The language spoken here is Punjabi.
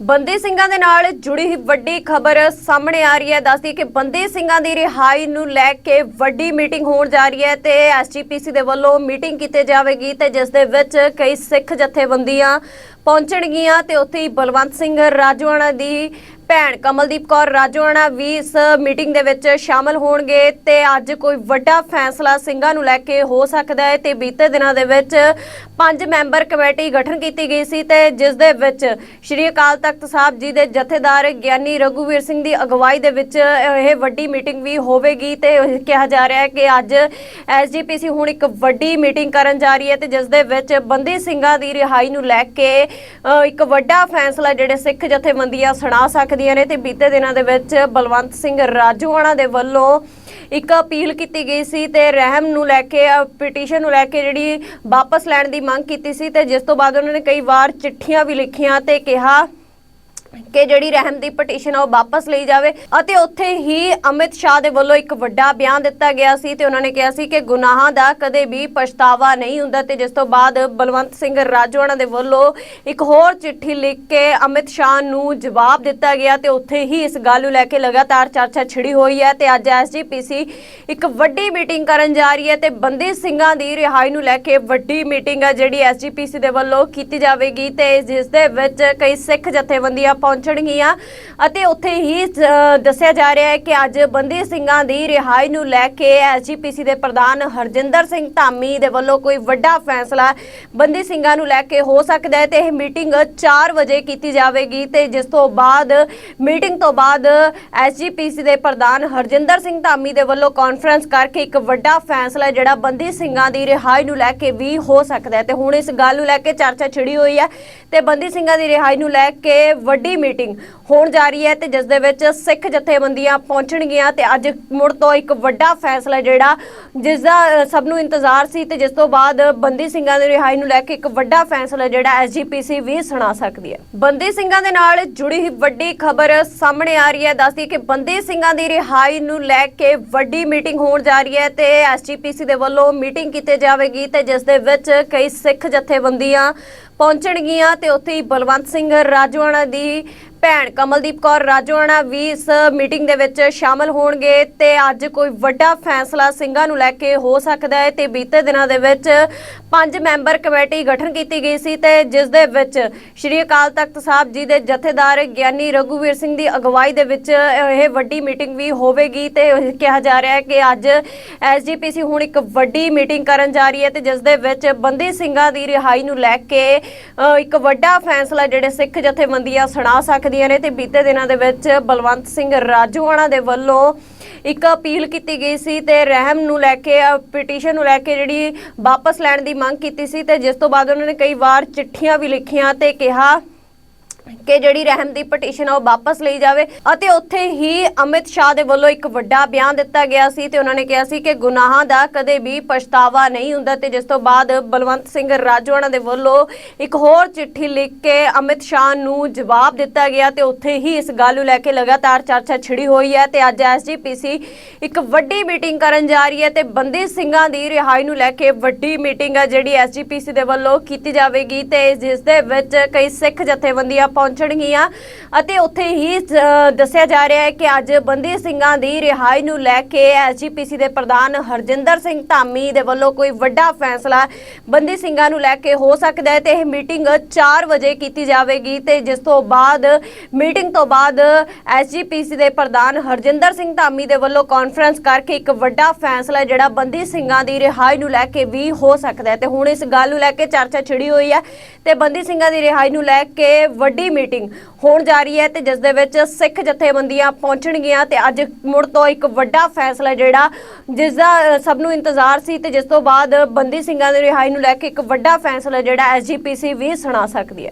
ਬੰਦੀ ਸਿੰਘਾਂ ਦੇ ਨਾਲ ਜੁੜੀ ਵੱਡੀ ਖਬਰ ਸਾਹਮਣੇ ਆ ਰਹੀ ਹੈ। ਦੱਸਦੀ ਕਿ ਬੰਦੇ ਸਿੰਘਾਂ ਦੀ ਰਿਹਾਈ ਨੂੰ ਲੈ ਕੇ ਵੱਡੀ ਮੀਟਿੰਗ ਹੋਣ ਜਾ ਰਹੀ ਹੈ ਤੇ ਐਸਜੀਪੀਸੀ ਦੇ ਵੱਲੋਂ ਮੀਟਿੰਗ ਕੀਤੀ ਜਾਵੇਗੀ ਤੇ ਜਿਸ ਦੇ ਵਿੱਚ ਕਈ ਸਿੱਖ ਜਥੇਬੰਦੀਆਂ ਪਹੁੰਚਣਗੀਆਂ ਤੇ ਉੱਥੇ ਹੀ ਬਲਵੰਤ ਸਿੰਘ ਰਾਜਵਾਨਾ ਦੀ ਭੈਣ ਕਮਲਦੀਪ ਕੌਰ ਰਾਜਵਾਨਾ ਵੀ ਇਸ ਮੀਟਿੰਗ ਦੇ ਵਿੱਚ ਸ਼ਾਮਲ ਹੋਣਗੇ ਤੇ ਅੱਜ ਕੋਈ ਵੱਡਾ ਫੈਸਲਾ ਸਿੰਘਾਂ ਨੂੰ ਲੈ ਕੇ ਹੋ ਸਕਦਾ ਹੈ ਤੇ ਬੀਤੇ ਦਿਨਾਂ ਦੇ ਵਿੱਚ ਪੰਜ ਮੈਂਬਰ ਕਮੇਟੀ ਗਠਨ ਕੀਤੀ ਗਈ ਸੀ ਤੇ ਜਿਸ ਦੇ ਵਿੱਚ ਸ਼੍ਰੀ ਅਕਾਲ ਤਖਤ ਸਾਹਿਬ ਜੀ ਦੇ ਜਥੇਦਾਰ ਗਿਆਨੀ ਰਘੂਵੀਰ ਸਿੰਘ ਦੀ ਅਗਵਾਈ ਦੇ ਵਿੱਚ ਇਹ ਵੱਡੀ ਮੀਟਿੰਗ ਵੀ ਹੋਵੇਗੀ ਤੇ ਕਿਹਾ ਜਾ ਰਿਹਾ ਹੈ ਕਿ ਅੱਜ ਐਸਜੀਪੀਸੀ ਹੁਣ ਇੱਕ ਵੱਡੀ ਮੀਟਿੰਗ ਕਰਨ ਜਾ ਰਹੀ ਹੈ ਤੇ ਜਿਸ ਦੇ ਵਿੱਚ ਬੰਦੀ ਸਿੰਘਾਂ ਦੀ ਰਿਹਾਈ ਨੂੰ ਲੈ ਕੇ ਇੱਕ ਵੱਡਾ ਫੈਸਲਾ ਜਿਹੜੇ ਸਿੱਖ ਜਥੇਬੰਦੀਆਂ ਸੁਣਾ ਸਕਦੀਆਂ ਨੇ ਤੇ ਬੀਤੇ ਦਿਨਾਂ ਦੇ ਵਿੱਚ ਬਲਵੰਤ ਸਿੰਘ ਰਾਜੂਆਣਾ ਦੇ ਵੱਲੋਂ ਇੱਕ ਅਪੀਲ ਕੀਤੀ ਗਈ ਸੀ ਤੇ ਰਹਿਮ ਨੂੰ ਲੈ ਕੇ ਪਟੀਸ਼ਨ ਨੂੰ ਲੈ ਕੇ ਜਿਹੜੀ ਵਾਪਸ ਲੈਣ ਦੀ ਮੰਗ ਕੀਤੀ ਸੀ ਤੇ ਜਿਸ ਤੋਂ ਬਾਅਦ ਉਹਨਾਂ ਨੇ ਕਈ ਵਾਰ ਚਿੱਠੀਆਂ ਵੀ ਲਿਖੀਆਂ ਤੇ ਕਿਹਾ ਕਿ ਜਿਹੜੀ ਰਹਿਮ ਦੀ ਪਟੀਸ਼ਨ ਆ ਉਹ ਵਾਪਸ ਲਈ ਜਾਵੇ। ਅਤੇ ਉੱਥੇ ਹੀ ਅਮਿਤ ਸ਼ਾਹ ਦੇ ਵੱਲੋਂ ਇੱਕ ਵੱਡਾ ਬਿਆਨ ਦਿੱਤਾ ਗਿਆ ਸੀ ਤੇ ਉਹਨਾਂ ਨੇ ਕਿਹਾ ਸੀ ਕਿ ਗੁਨਾਹਾਂ ਦਾ ਕਦੇ ਵੀ ਪਛਤਾਵਾ ਨਹੀਂ ਹੁੰਦਾ ਤੇ ਜਿਸ ਤੋਂ ਬਾਅਦ ਬਲਵੰਤ ਸਿੰਘ ਰਾਜਵਾਨਾ ਦੇ ਵੱਲੋਂ ਇੱਕ ਹੋਰ ਚਿੱਠੀ ਲਿਖ ਕੇ ਅਮਿਤ ਸ਼ਾਹ ਨੂੰ ਜਵਾਬ ਦਿੱਤਾ ਗਿਆ ਤੇ ਉੱਥੇ ਹੀ ਇਸ ਗੱਲ ਨੂੰ ਲੈ ਕੇ ਲਗਾਤਾਰ ਚਰਚਾ ਛਿੜੀ ਹੋਈ ਹੈ ਤੇ ਅੱਜ ਐਸਜੀਪੀਸੀ ਇੱਕ ਵੱਡੀ ਮੀਟਿੰਗ ਕਰਨ ਜਾ ਰਹੀ ਹੈ ਤੇ ਬੰਦੀ ਸਿੰਘਾਂ ਦੀ ਰਿਹਾਈ ਨੂੰ ਲੈ ਕੇ ਵੱਡੀ ਮੀਟਿੰਗ ਹੈ ਜਿਹੜੀ ਐਸਜੀਪੀਸੀ ਦੇ ਵੱਲੋਂ ਕੀਤੀ ਜਾਵੇਗੀ ਤੇ ਜਿਸ ਦੇ ਵਿੱਚ ਕਈ ਸਿੱਖ ਜਥੇਬੰਦੀਆਂ ਪਹੁੰਚਣਗੀਆਂ ਅਤੇ ਉੱਥੇ ਹੀ ਦੱਸਿਆ ਜਾ ਰਿਹਾ ਹੈ ਕਿ ਅੱਜ ਬੰਦੀ ਸਿੰਘਾਂ ਦੀ ਰਿਹਾਈ ਨੂੰ ਲੈ ਕੇ ਐਸਜੀਪੀਸੀ ਦੇ ਪ੍ਰਧਾਨ ਹਰਜਿੰਦਰ ਸਿੰਘ ਧਾਮੀ ਦੇ ਵੱਲੋਂ ਕੋਈ ਵੱਡਾ ਫੈਸਲਾ ਬੰਦੀ ਸਿੰਘਾਂ ਨੂੰ ਲੈ ਕੇ ਹੋ ਸਕਦਾ ਹੈ ਤੇ ਇਹ ਮੀਟਿੰਗ 4 ਵਜੇ ਕੀਤੀ ਜਾਵੇਗੀ ਤੇ ਜਿਸ ਤੋਂ ਬਾਅਦ, ਮੀਟਿੰਗ ਤੋਂ ਬਾਅਦ ਐਸਜੀਪੀਸੀ ਦੇ ਪ੍ਰਧਾਨ ਹਰਜਿੰਦਰ ਸਿੰਘ ਧਾਮੀ ਦੇ ਵੱਲੋਂ ਕਾਨਫਰੰਸ ਕਰਕੇ ਇੱਕ ਵੱਡਾ ਫੈਸਲਾ ਜਿਹੜਾ ਬੰਦੀ ਸਿੰਘਾਂ ਦੀ ਰਿਹਾਈ ਨੂੰ ਲੈ ਕੇ ਵੀ ਹੋ ਸਕਦਾ ਹੈ। ਤੇ ਹੁਣ ਇਸ ਗੱਲ ਨੂੰ ਲੈ ਕੇ ਚਰਚਾ ਛਿੜੀ ਹੋਈ ਹੈ ਤੇ ਬੰਦੀ ਸਿੰਘਾਂ ਦੀ ਰਿਹਾਈ ਨੂੰ ਲੈ ਕੇ ਵੱਡੀ ਮੀਟਿੰਗ ਹੋਣ ਜਾ ਰਹੀ ਹੈ ਤੇ ਜਿਸ ਦੇ ਵਿੱਚ ਸਿੱਖ ਜਥੇਬੰਦੀਆਂ ਪਹੁੰਚਣਗੀਆਂ ਤੇ ਅੱਜ ਮੁੜ ਤੋਂ ਇੱਕ ਵੱਡਾ ਫੈਸਲਾ ਜਿਹੜਾ ਜਿਸ ਦਾ ਸਭ ਨੂੰ ਇੰਤਜ਼ਾਰ ਸੀ ਤੇ ਜਿਸ ਤੋਂ ਬਾਅਦ ਬੰਦੀ ਸਿੰਘਾਂ ਦੀ ਰਿਹਾਈ ਨੂੰ ਲੈ ਕੇ ਇੱਕ ਵੱਡਾ ਫੈਸਲਾ ਜਿਹੜਾ ਐਸਜੀਪੀਸੀ ਵੀ ਸੁਣਾ ਸਕਦੀ ਹੈ। ਬੰਦੀ ਸਿੰਘਾਂ ਦੇ ਨਾਲ ਜੁੜੀ ਵੱਡੀ ਖਬਰ ਸਾਹਮਣੇ ਆ ਰਹੀ ਹੈ, ਦੱਸਦੀ ਕਿ ਬੰਦੀ ਸਿੰਘਾਂ ਦੀ ਰਿਹਾਈ ਨੂੰ ਲੈ ਕੇ ਵੱਡੀ ਮੀਟਿੰਗ ਹੋਣ ਜਾ ਰਹੀ ਹੈ ਤੇ ਐਸਜੀਪੀਸੀ ਦੇ ਵੱਲੋਂ ਮੀਟਿੰਗ ਕੀਤੀ ਜਾਵੇਗੀ ਤੇ ਜਿਸ ਦੇ ਵਿੱਚ ਕਈ ਸਿੱਖ ਜਥੇਬੰਦੀਆਂ ਪਹੁੰਚਣਗੀਆਂ ਤੇ ਉੱਥੇ ਹੀ ਬਲਵੰਤ ਸਿੰਘ ਰਾਜਵਾਨਾ ਦੀ ਭੈਣ ਕਮਲਦੀਪ ਕੌਰ ਰਾਜਵਾਨਾ ਵੀ ਇਸ ਮੀਟਿੰਗ ਦੇ ਵਿੱਚ ਸ਼ਾਮਲ ਹੋਣਗੇ ਤੇ ਅੱਜ ਕੋਈ ਵੱਡਾ ਫੈਸਲਾ ਸਿੰਘਾਂ ਨੂੰ ਲੈ ਕੇ ਹੋ ਸਕਦਾ ਹੈ ਤੇ ਬੀਤੇ ਦਿਨਾਂ ਦੇ ਵਿੱਚ ਪੰਜ ਮੈਂਬਰ ਕਮੇਟੀ ਗਠਨ ਕੀਤੀ ਗਈ ਸੀ ਤੇ ਜਿਸ ਦੇ ਵਿੱਚ ਸ਼੍ਰੀ ਅਕਾਲ ਤਖਤ ਸਾਹਿਬ ਜੀ ਦੇ ਜਥੇਦਾਰ ਗਿਆਨੀ ਰਘੂਵੀਰ ਸਿੰਘ ਦੀ ਅਗਵਾਈ ਦੇ ਵਿੱਚ ਇਹ ਵੱਡੀ ਮੀਟਿੰਗ ਵੀ ਹੋਵੇਗੀ ਤੇ ਕਿਹਾ ਜਾ ਰਿਹਾ ਹੈ ਕਿ ਅੱਜ ਐਸਜੀਪੀਸੀ ਹੁਣ ਇੱਕ ਵੱਡੀ ਮੀਟਿੰਗ ਕਰਨ ਜਾ ਰਹੀ ਹੈ ਤੇ ਜਿਸ ਦੇ ਵਿੱਚ ਬੰਦੀ ਸਿੰਘਾਂ ਦੀ ਰਿਹਾਈ ਨੂੰ ਲੈ ਕੇ ਇੱਕ ਵੱਡਾ ਫੈਸਲਾ ਜਿਹੜੇ ਸਿੱਖ ਜਥੇਬੰਦੀਆਂ ਸੁਣਾ ਸਕਦੇ ਸਕਦੀਆਂ ਨੇ ਤੇ ਬੀਤੇ ਦਿਨਾਂ ਦੇ ਵਿੱਚ ਬਲਵੰਤ ਸਿੰਘ ਰਾਜੂਆਣਾ ਦੇ ਵੱਲੋਂ ਇੱਕ ਅਪੀਲ ਕੀਤੀ ਗਈ ਸੀ ਤੇ ਰਹਿਮ ਨੂੰ ਲੈ ਕੇ, ਪਟੀਸ਼ਨ ਨੂੰ ਲੈ ਕੇ ਜਿਹੜੀ ਵਾਪਸ ਲੈਣ ਦੀ ਮੰਗ ਕੀਤੀ ਸੀ ਤੇ ਜਿਸ ਤੋਂ ਬਾਅਦ ਉਹਨਾਂ ਨੇ ਕਈ ਵਾਰ ਚਿੱਠੀਆਂ ਵੀ ਲਿਖੀਆਂ ਤੇ ਕਿਹਾ ਕਿ ਜਿਹੜੀ ਰਹਿਮ ਦੀ ਪਟੀਸ਼ਨ ਆ ਉਹ ਵਾਪਸ ਲਈ ਜਾਵੇ। ਅਤੇ ਉੱਥੇ ਹੀ ਅਮਿਤ ਸ਼ਾਹ ਦੇ ਵੱਲੋਂ ਇੱਕ ਵੱਡਾ ਬਿਆਨ ਦਿੱਤਾ ਗਿਆ ਸੀ ਤੇ ਉਹਨਾਂ ਨੇ ਕਿਹਾ ਸੀ ਕਿ ਗੁਨਾਹਾਂ ਦਾ ਕਦੇ ਵੀ ਪਛਤਾਵਾ ਨਹੀਂ ਹੁੰਦਾ ਤੇ ਜਿਸ ਤੋਂ ਬਾਅਦ ਬਲਵੰਤ ਸਿੰਘ ਰਾਜਵਾਨਾ ਦੇ ਵੱਲੋਂ ਇੱਕ ਹੋਰ ਚਿੱਠੀ ਲਿਖ ਕੇ ਅਮਿਤ ਸ਼ਾਹ ਨੂੰ ਜਵਾਬ ਦਿੱਤਾ ਗਿਆ ਤੇ ਉੱਥੇ ਹੀ ਇਸ ਗੱਲ ਨੂੰ ਲੈ ਕੇ ਲਗਾਤਾਰ ਚਰਚਾ ਛਿੜੀ ਹੋਈ ਹੈ ਤੇ ਅੱਜ ਐਸਜੀਪੀਸੀ ਇੱਕ ਵੱਡੀ ਮੀਟਿੰਗ ਕਰਨ ਜਾ ਰਹੀ ਹੈ ਤੇ ਬੰਦੀ ਸਿੰਘਾਂ ਦੀ ਰਿਹਾਈ ਨੂੰ ਲੈ ਕੇ ਵੱਡੀ ਮੀਟਿੰਗ ਆ ਜਿਹੜੀ ਐਸਜੀਪੀਸੀ ਦੇ ਵੱਲੋਂ ਕੀਤੀ ਜਾਵੇਗੀ ਤੇ ਜਿਸ ਦੇ ਵਿੱਚ ਕਈ ਸਿੱਖ ਜਥੇਬੰਦੀਆਂ ਪਹੁੰਚਣਗੀਆਂ ਅਤੇ ਉੱਥੇ ਹੀ ਦੱਸਿਆ ਜਾ ਰਿਹਾ ਹੈ ਕਿ ਅੱਜ ਬੰਦੀ ਸਿੰਘਾਂ ਦੀ ਰਿਹਾਈ ਨੂੰ ਲੈ ਕੇ ਐਸਜੀਪੀਸੀ ਦੇ ਪ੍ਰਧਾਨ ਹਰਜਿੰਦਰ ਸਿੰਘ ਧਾਮੀ ਦੇ ਵੱਲੋਂ ਕੋਈ ਵੱਡਾ ਫੈਸਲਾ ਬੰਦੀ ਸਿੰਘਾਂ ਨੂੰ ਲੈ ਕੇ ਹੋ ਸਕਦਾ ਹੈ ਤੇ ਇਹ ਮੀਟਿੰਗ 4 ਵਜੇ ਕੀਤੀ ਜਾਵੇਗੀ ਤੇ ਜਿਸ ਤੋਂ ਬਾਅਦ, ਮੀਟਿੰਗ ਤੋਂ ਬਾਅਦ ਐਸਜੀਪੀਸੀ ਦੇ ਪ੍ਰਧਾਨ ਹਰਜਿੰਦਰ ਸਿੰਘ ਧਾਮੀ ਦੇ ਵੱਲੋਂ ਕਾਨਫਰੰਸ ਕਰਕੇ ਇੱਕ ਵੱਡਾ ਫੈਸਲਾ ਜਿਹੜਾ ਬੰਦੀ ਸਿੰਘਾਂ ਦੀ ਰਿਹਾਈ ਨੂੰ ਲੈ ਕੇ ਵੀ ਹੋ ਸਕਦਾ ਹੈ। ਤੇ ਹੁਣ ਇਸ ਗੱਲ ਨੂੰ ਲੈ ਕੇ ਚਰਚਾ ਛਿੜੀ ਹੋਈ ਹੈ ਤੇ ਬੰਦੀ ਸਿੰਘਾਂ ਦੀ ਰਿਹਾਈ ਨੂੰ ਲੈ ਕੇ ਵੱਡੀ ਮੀਟਿੰਗ ਹੋਣ ਜਾ ਰਹੀ ਹੈ ਤੇ ਜਿਸ ਦੇ ਵਿੱਚ ਸਿੱਖ ਜਥੇਬੰਦੀਆਂ ਪਹੁੰਚਣਗੀਆਂ ਤੇ ਅੱਜ ਮੁੜ ਤੋਂ ਇੱਕ ਵੱਡਾ ਫੈਸਲਾ ਜਿਹੜਾ ਜਿਸ ਦਾ ਸਭ ਨੂੰ ਇੰਤਜ਼ਾਰ ਸੀ ਤੇ ਜਿਸ ਤੋਂ ਬਾਅਦ ਬੰਦੀ ਸਿੰਘਾਂ ਦੀ ਰਿਹਾਈ ਨੂੰ ਲੈ ਕੇ ਇੱਕ ਵੱਡਾ ਫੈਸਲਾ ਜਿਹੜਾ ਐਸਜੀਪੀਸੀ ਵੀ ਸੁਣਾ ਸਕਦੀ ਹੈ।